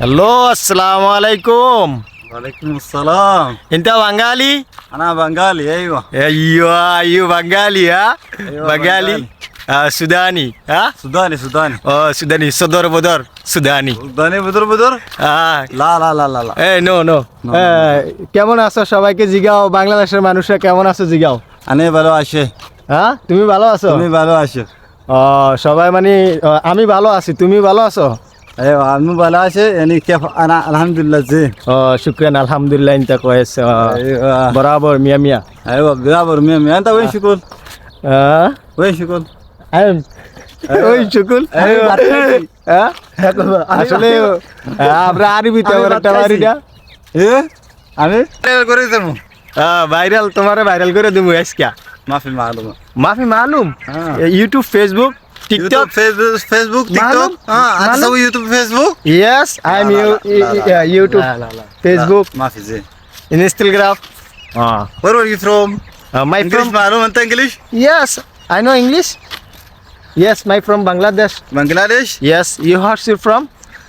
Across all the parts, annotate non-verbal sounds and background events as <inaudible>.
Hello আসসালামু আলাইকুম। ওয়ালাইকুম আসসালাম। ইন্তা বাঙালি? আনা বাঙালি আইয়ো। আইয়ো আইয়ো বাঙালি হ্যাঁ? বাঙালি হ্যাঁ, সুদানি হ্যাঁ? সুদানি সুদানি। ও সুদানি সদর বদর সুদানি। সুদানি বদর বদর? হ্যাঁ। লা লা লা লা এই হ্যাঁ, নো নো। কেমন আছো সবাইকে? জিগাও বাংলাদেশের মানুষরা কেমন আছো জিগাও? আনে ভালো আছে। হ্যাঁ তুমি ভালো আছো? তুমি ভালো আছো। ও সবাই মানে আমি ভালো আছি। তুমি ভালো আছো? ايوه من بلاش يعني كيف انا الحمد لله زين اه شكرا الحمد لله انت كويس اه ايوه برابر 100 100 ايوه برابر 100 100 انت وين شغل؟ اه وين شغل؟ انا ওই শুকুল আসলে আমরা আরবি তো টামারিটা আমি ভাইরাল করে দেবো ভাইরাল তোমার ভাইরাল করে দেবো আজকে মাফি মালুম মাফি মালুম YouTube Facebook TikTok, Facebook, TikTok. Ah, so YouTube, Facebook. Yes, I'm you. Yeah, YouTube, Facebook. माफी In Instagram. Ah. Where are you from? Uh, my English from. मालूम अंत English? Yes, I know English. Yes, my from Bangladesh. Bangladesh. Yes, you are you from?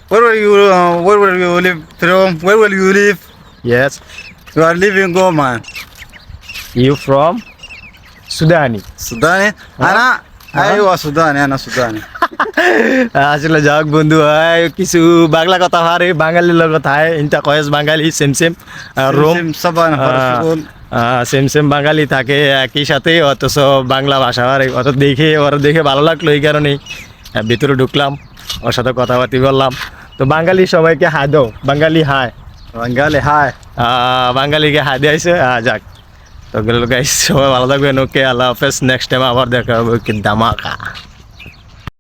Where were you? Uh, where were you live from? Where will you live? Yes. You are living Goma. You from? Sudani. Sudani. Huh? Ana. হ্যাঁ? <laughs> আসলে যাক বন্ধু হয় কিছু বাংলা কথা হারে বাঙালির লগত হয় ইনটা কয়েস বাঙালি সেম সেম রোম। সেম সেম বাঙালি থাকে একই সাথে অথচ বাংলা ভাষা আর অত দেখে ওর দেখে ভালো লাগল এই কারণেই। ভিতরে ঢুকলাম ওর সাথে কথাবার্তি বললাম। তো বাঙালি সবাইকে হাই দাও বাঙালি হায় বাঙালি হায় বাঙালিকে হাই দিয়েছে যাক। তো গেল গাইস সবাই ভালো থাকবেন ওকে আল্লাহ হাফেজ নেক্সট টাইম আবার দেখা হবে, কি ধামাকা।